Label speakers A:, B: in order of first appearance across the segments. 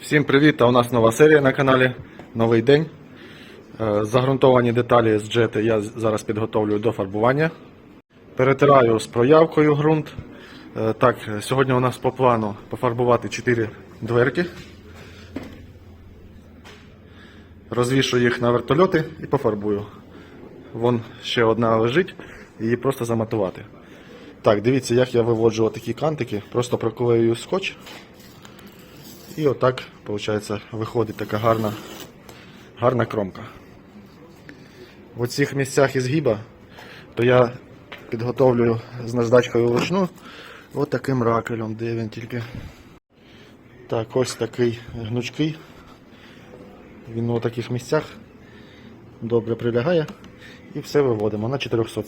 A: Всім привіт! А у нас нова серія на каналі. Новий день. Е, Загрунтовані деталі з джети я зараз підготовлюю до фарбування. Перетираю з проявкою ґрунт. Е, Так, сьогодні у нас по плану пофарбувати 4 дверки. Розвішу їх на вертольоти і пофарбую. Вон ще одна лежить, її просто заматувати. Так, дивіться, як я виводжу отакі кантики. Просто проклею скотч. І отак, виходить, виходить така гарна, гарна кромка. В оцих місцях ізгіба, то я підготовлюю з наждачкою вручну от ракелем, де він тільки. Так, ось такий гнучкий. Він у таких місцях добре прилягає. І все виводимо на 400.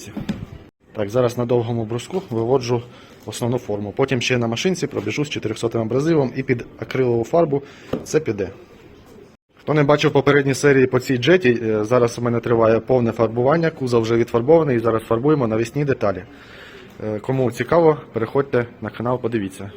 A: Так, зараз на довгому бруску виводжу основну форму. Потім ще на машинці пробіжу з 400 абразивом і під акрилову фарбу це піде. Хто не бачив попередні серії по цій джеті, е, зараз у мене триває повне фарбування, кузов вже відфарбований, і зараз фарбуємо навісні деталі. Е, Кому цікаво, переходьте на канал, подивіться.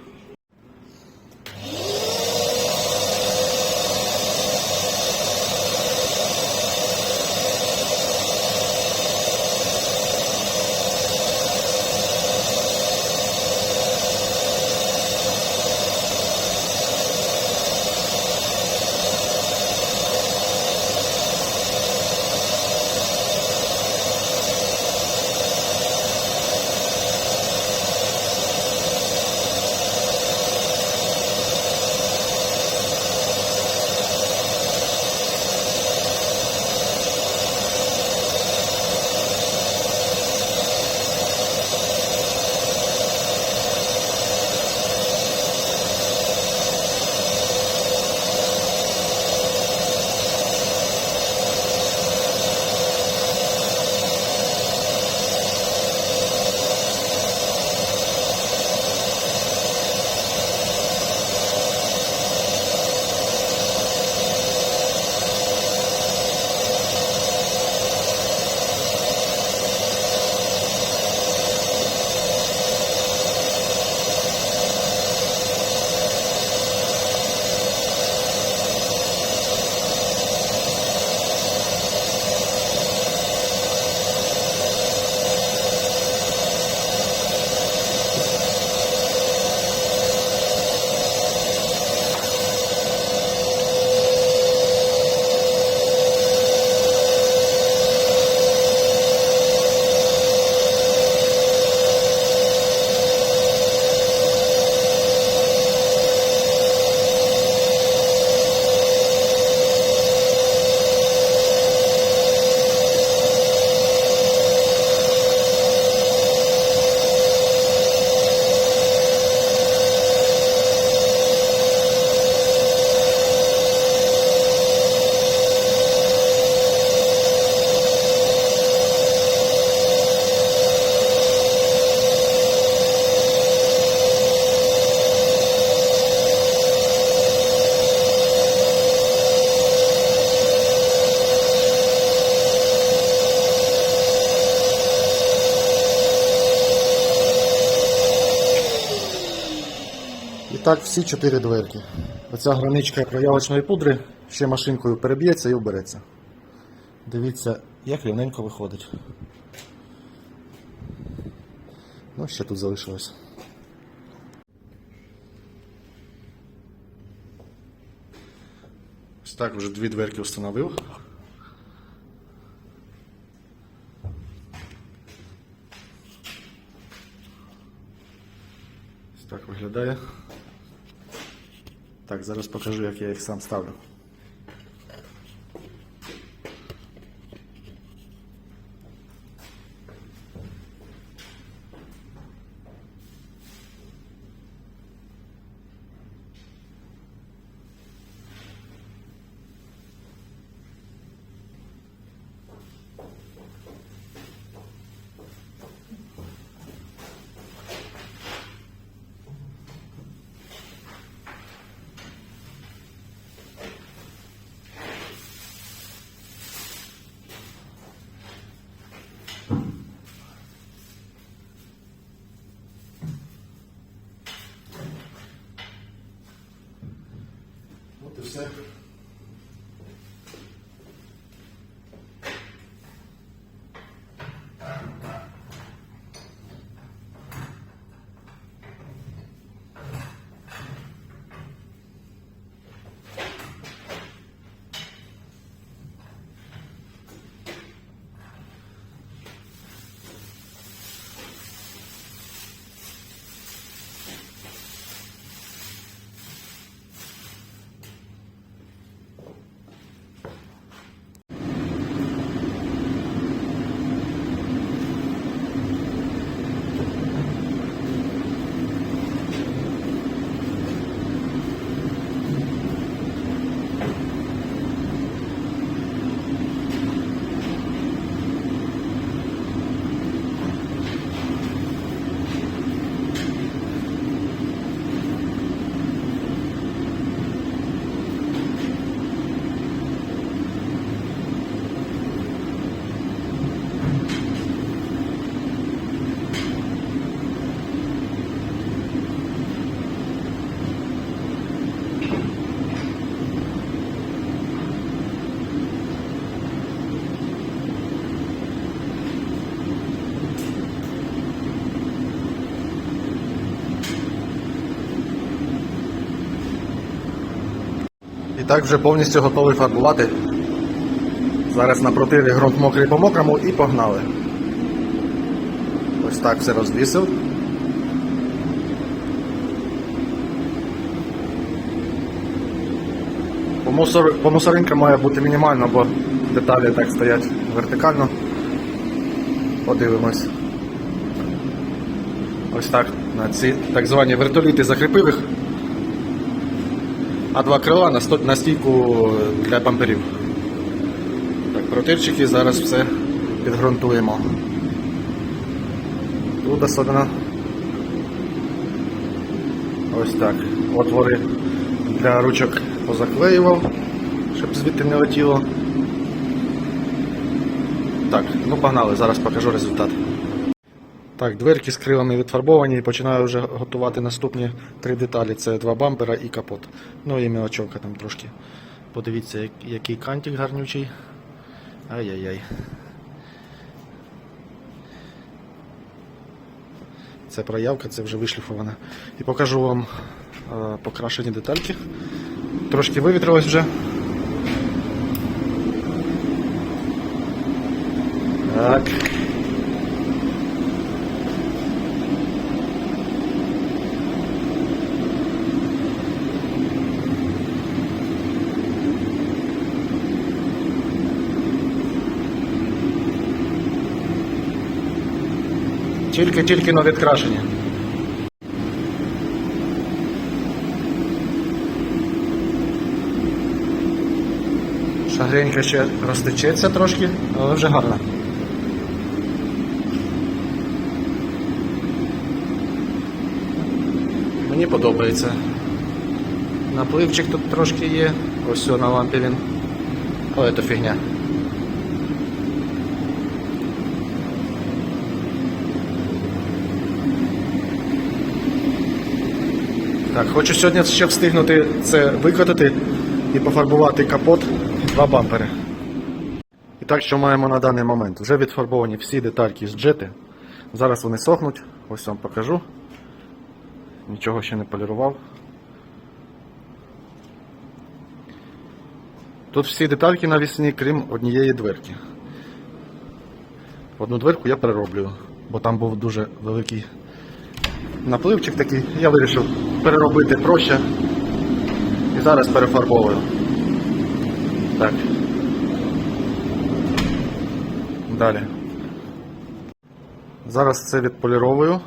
A: Так, всі чотири дверки. Оця граничка проявочної пудри ще машинкою переб'ється і убереться. Дивіться, як рівненько виходить. Ну, ще тут залишилось. Ось так вже дві дверки встановив. Ось так виглядає. Так, зараз покажу, як я їх сам ставлю. Все. Так вже повністю готовий фарбувати. Зараз на противі ґрунт мокрий по мокрому і погнали. Ось так все розвісив. По, мусор... має бути мінімально, бо деталі так стоять вертикально. Подивимось. Ось так на ці так звані вертоліти закріпив. А два крила на, сто... на стійку для бамперів. Так, протирчики зараз все підґрунтуємо. Тут особливо. Ось так. Отвори для ручок позаклеював, щоб звідти не летіло. Так, ну погнали, зараз покажу результат. Так, дверки з крилами відфарбовані і починаю вже готувати наступні три деталі. Це два бампера і капот. Ну і мелочовка там трошки. Подивіться, який кантик гарнючий. Ай-яй-яй. Це проявка, це вже вишліфована. І покажу вам е, покрашені детальки. Трошки вивітрилось вже. Так. Тільки-тільки на відкрашення. Шагренька ще розтечеться трошки, але вже гарно. Мені подобається. Напливчик тут трошки є. Ось на лампі він. Але це фігня. Так, хочу сьогодні ще встигнути це викотати і пофарбувати капот і два бампери. І так, що маємо на даний момент? Вже відфарбовані всі детальки з джети. Зараз вони сохнуть, ось вам покажу. Нічого ще не полірував. Тут всі детальки навісні, крім однієї дверки. Одну дверку я перероблюю, бо там був дуже великий напливчик такий, я вирішив переробити проще. І зараз перефарбовую. Так. Далі. Зараз це відполіровую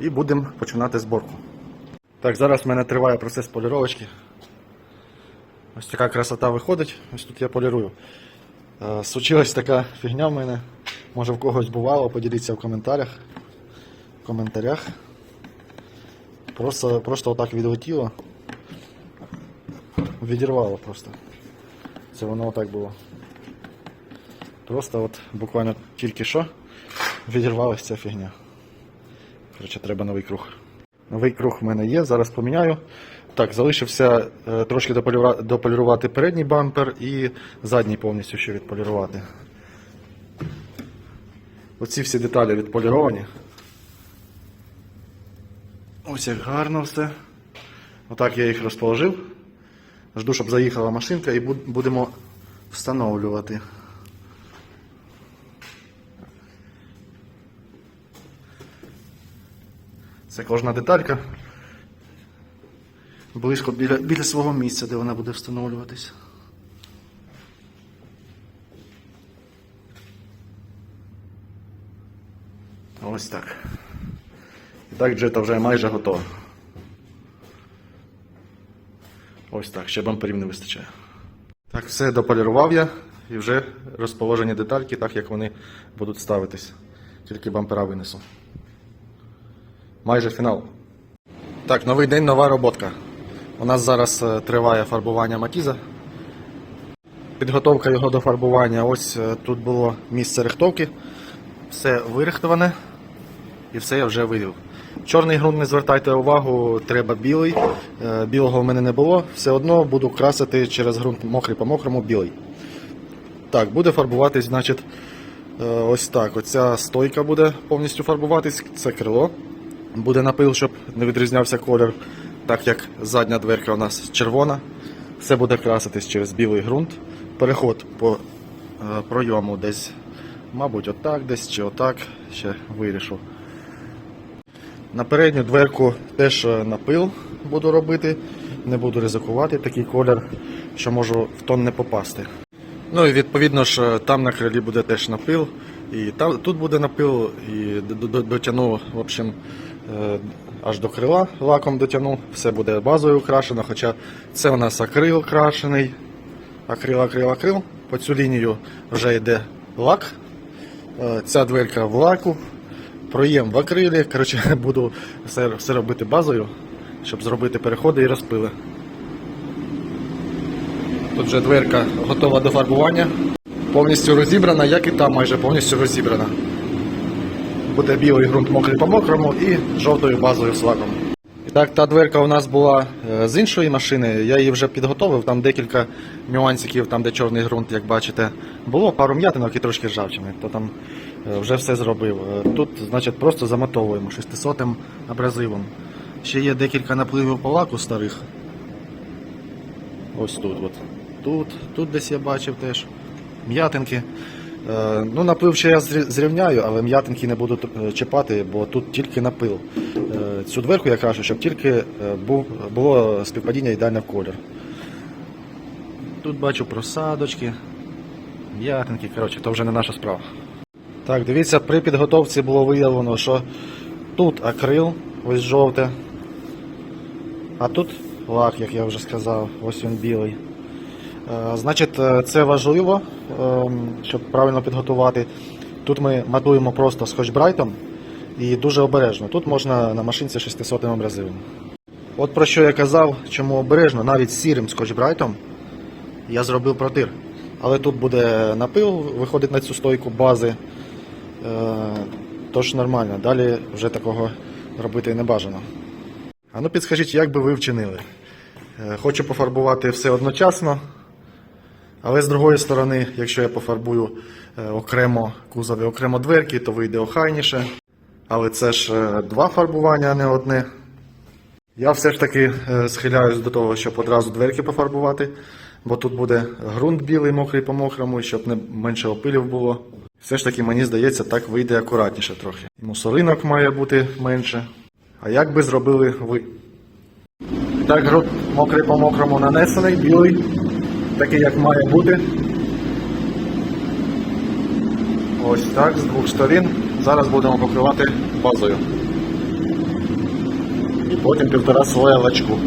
A: і будемо починати зборку. Так, зараз в мене триває процес поліровочки. Ось така красота виходить, ось тут я полірую. Е, Случилась така фігня в мене. Може в когось бувало, поділіться в коментарях. В коментарях. Просто, просто отак відлетіло. Відірвало просто. Це воно отак було. Просто от буквально тільки що відірвалася ця фігня. Коротше, треба новий круг. Новий круг в мене є, зараз поміняю. Так, залишився е, трошки дополірувати передній бампер і задній повністю ще відполірувати. Оці всі деталі відполіровані. Ось як гарно все. Отак я їх розположив. Жду, щоб заїхала машинка і будемо встановлювати. Це кожна деталька. Близько біля, біля свого місця, де вона буде встановлюватися. Ось так. Так джета вже майже готова. Ось так, ще бамперів не вистачає. Так, все дополірував я і вже розположені детальки, так як вони будуть ставитись. Тільки бампера винесу. Майже фінал. Так, новий день, нова роботка. У нас зараз е, триває фарбування матіза. Підготовка його до фарбування. Ось е, тут було місце рихтовки. Все вирихтоване і все я вже вивів. Чорний ґрунт не звертайте увагу, треба білий. Е, Білого в мене не було. Все одно буду красити через ґрунт мокрий по мокрому білий. Так, буде фарбуватись, значить, е, ось так. Оця стойка буде повністю фарбуватись, це крило. Буде напил, щоб не відрізнявся колір, так як задня дверка у нас червона. Все буде краситись через білий ґрунт. Переход по е, пройому десь, мабуть, отак десь чи отак. Ще вирішу. На передню дверку теж е, напил буду робити. Не буду ризикувати такий колір, що можу в тон не попасти. Ну і відповідно ж е, там на крилі буде теж напил, і там, тут буде напил, і дотягну, в общем, е, аж до крила лаком дотягну, все буде базою украшено, хоча це у нас акрил крашений, акрил, акрил, акрил. По цю лінію вже йде лак, ця дверка в лаку, проєм в акрилі. Коротше, буду все, все робити базою, щоб зробити переходи і розпили. Тут вже дверка готова до фарбування. Повністю розібрана, як і там майже повністю розібрана. Буде білий ґрунт мокрий по мокрому і жовтою базою з лаком. І так, та дверка у нас була е, з іншої машини. Я її вже підготовив. Там декілька нюансиків, там де чорний ґрунт, як бачите, було пару м'ятинок і трошки ржавчини. То там е, вже все зробив. Е, Тут, значить, просто замотовуємо 600 абразивом. Ще є декілька напливів по лаку старих. Ось тут. От. Тут, тут десь я бачив теж м'ятинки. Е, ну, напил ще я зрівняю, але м'ятинки не буду е, чіпати, бо тут тільки напил. Е, цю дверку я крашу, щоб тільки було співпадіння ідеальне в колір. Тут бачу просадочки, м'ятинки, коротше, то вже не наша справа. Так, дивіться, при підготовці було виявлено, що тут акрил, ось жовте, а тут лак, як я вже сказав, ось він білий. Е, Значить, е, це важливо, ем, щоб правильно підготувати. Тут ми матуємо просто скотч-брайтом і дуже обережно. Тут можна на машинці 600 абразивом. От про що я казав, чому обережно, навіть сірим скотч-брайтом я зробив протир. Але тут буде напил, виходить на цю стойку бази. Е, Тож нормально, далі вже такого робити не бажано. А ну підскажіть, як би ви вчинили? Хочу пофарбувати все одночасно, але з другої сторони, якщо я пофарбую е, окремо кузов і окремо дверки, то вийде охайніше. Але це ж е, два фарбування, а не одне. Я все ж таки е, схиляюсь до того, щоб одразу дверки пофарбувати, бо тут буде ґрунт білий, мокрий по мокрому, щоб не менше опилів було. Все ж таки, мені здається, так вийде акуратніше трохи. Мусоринок має бути менше. А як би зробили ви? Так, ґрунт мокрий по мокрому нанесений, білий, такий як має бути. Ось так, з двох сторін. Зараз будемо покривати базою. І потім півтора слоя лачку.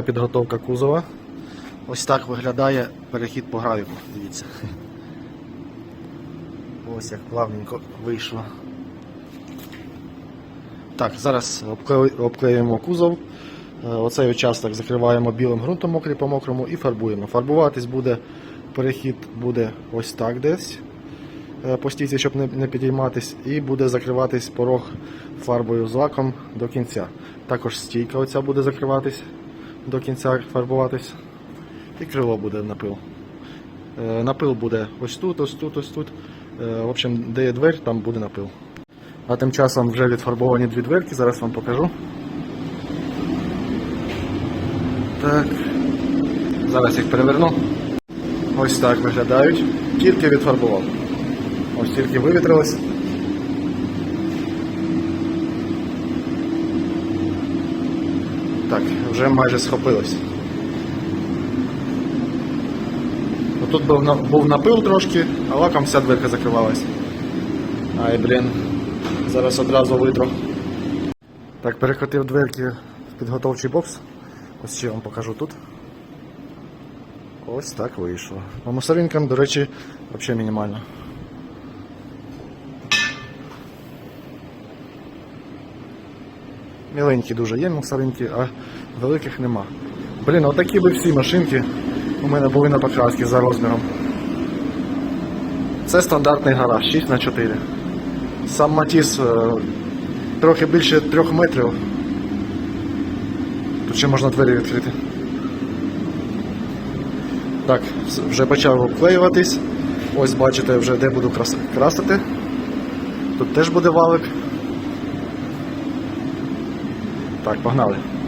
A: Триває підготовка кузова. Ось так виглядає перехід по гравіку. Дивіться. Ось як плавненько вийшло. Так, зараз обклеюємо кузов. Е, Оцей участок закриваємо білим ґрунтом мокрий по мокрому і фарбуємо. Фарбуватись буде, перехід буде ось так десь е, по стійці, щоб не, не підійматись, і буде закриватись порог фарбою з лаком до кінця. Також стійка оця буде закриватись до кінця фарбуватись. І крило буде напил. Е, Напил буде ось тут, ось тут, ось тут. Е, В общем, де є двері, там буде напил. А тим часом вже відфарбовані дві дверки, зараз вам покажу. Так. Зараз їх переверну. Ось так виглядають. Тільки відфарбував. Ось тільки вивітрилось. Так, вже майже схопилось. Тут був, був напил трошки, а лаком вся дверка закривалась. Ай, блін. Зараз одразу витру. Так, перекотив дверки в підготовчий бокс. Ось ще вам покажу тут. Ось так вийшло. По мусоринкам, до речі, взагалі мінімально. Міленькі дуже є мусоринки, а великих нема. Блін, отакі би всі машинки у мене були на покрасці за розміром. Це стандартний гараж 6х4. Сам Матіс е, трохи більше 3 метрів. Тут ще можна двері відкрити. Так, вже почав обклеюватись. Ось бачите вже де буду крас- красити. Тут теж буде валик. Так, погнали.